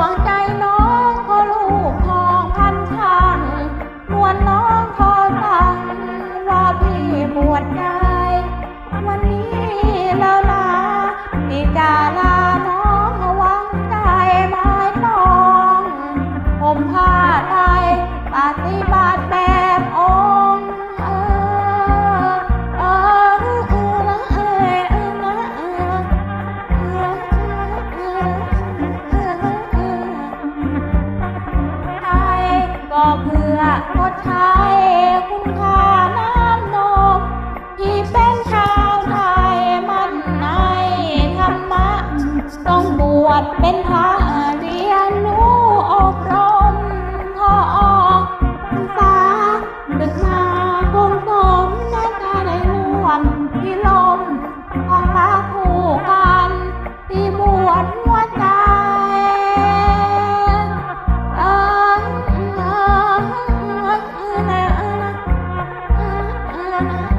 我。 ไทยคุณค่าน้ำนมที่เป็นชาวไทยมันในธรรมะ ต้องบวชเป็นพระเรียนรู้อบรมพอออกพราคงสมนกาได้ร่วมที่ลมของพระผู้กันที่บวชไว Thank you.